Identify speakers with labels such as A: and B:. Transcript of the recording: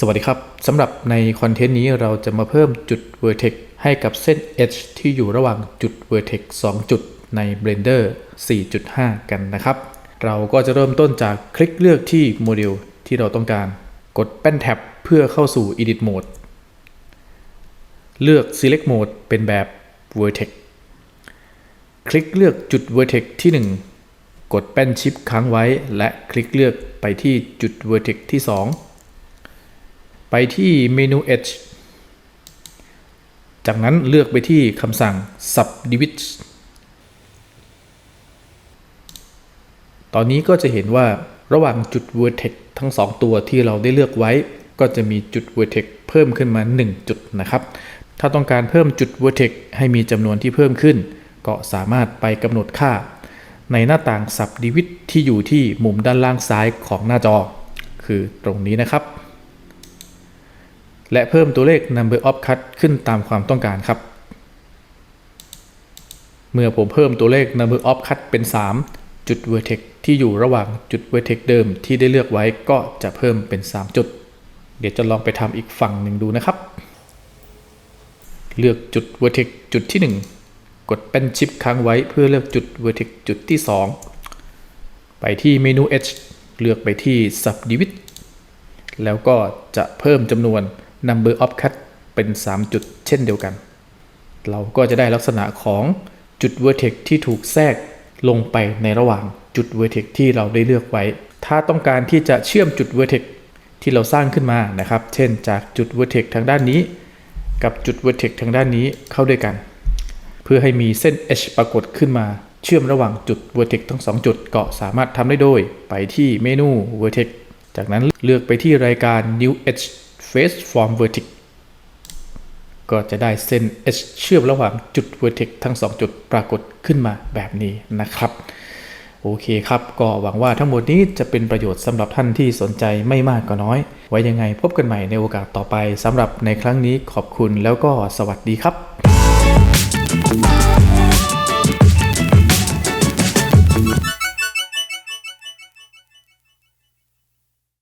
A: สวัสดีครับ สำหรับในคอนเทนต์นี้เราจะมาเพิ่มจุด Vertex ให้กับเส้น Edge ที่อยู่ระหว่างจุด Vertex 2 จุดใน Blender 4.5 กันนะครับ เราก็จะเริ่มต้นจากคลิกเลือกที่โมเดลที่เราต้องการ กดแป้นแท็บเพื่อเข้าสู่ Edit Mode เลือก Select Mode เป็นแบบ Vertex คลิกเลือกจุด Vertex ที่ 1 กดแป้นชิปค้างไว้ และคลิกเลือกไปที่จุด Vertex ที่ 2 ไปที่เมนู Edge จากนั้นเลือกไปที่คำสั่ง subdivide ตอนนี้ก็จะเห็นว่าระหว่างจุด vertex ทั้ง 2 ตัวที่เราได้เลือกไว้ ก็จะมีจุด vertex เพิ่มขึ้นมา 1 จุดนะครับ ถ้าต้องการเพิ่มจุด vertex ให้มีจำนวนที่เพิ่มขึ้น ก็สามารถไปกำหนดค่า ในหน้าต่าง subdivide ที่อยู่ที่มุมด้านล่างซ้ายของหน้าจอ คือตรงนี้นะครับ และเพิ่มตัวเลข number of cut ขึ้นตามความต้องการครับ เมื่อผมเพิ่มตัวเลข number of cut เป็น 3 จุด vertex ที่อยู่ระหว่างจุด vertex เดิมที่ได้เลือกไว้ก็จะเพิ่มเป็น 3 จุด เดี๋ยวจะลองไปทำอีกฝั่งหนึ่งดูนะครับ เลือกจุด vertex จุดที่ 1 กดเป็นชิปค้างไว้เพื่อเลือกจุด vertex จุดที่ 2 ไปที่เมนู H เลือกไปที่ subdivide แล้วก็จะเพิ่มจำนวน number of cut เป็น 3 จุดเช่นเดียวกัน เราก็จะได้ลักษณะของจุด vertex ที่ถูกแทรกลงไปในระหว่างจุด vertex ที่เราได้เลือกไว้ ถ้าต้องการที่จะเชื่อมจุด vertex ที่เราสร้างขึ้นมานะครับ เช่นจากจุด vertex ทางด้านนี้ กับจุด vertex ทางด้านนี้เข้าด้วยกัน เพื่อให้มีเส้น H ปรากฏขึ้นมาเชื่อมระหว่างจุด vertex ทั้ง 2 จุดก็สามารถทำได้โดย ไปที่เมนู vertex จากนั้นเลือกไปที่รายการ new edge face from vertex ก็จะได้เส้น H เชื่อมระหว่างจุด vertex ทั้ง 2 จุดปรากฏขึ้นมาแบบนี้นะครับ โอเคครับ ก็หวังว่าทั้งหมดนี้จะเป็นประโยชน์สำหรับท่านที่สนใจไม่มากก็น้อย ไว้ยังไงพบกันใหม่ในโอกาสต่อไปสำหรับในครั้งนี้ขอบคุณแล้วก็สวัสดีครับ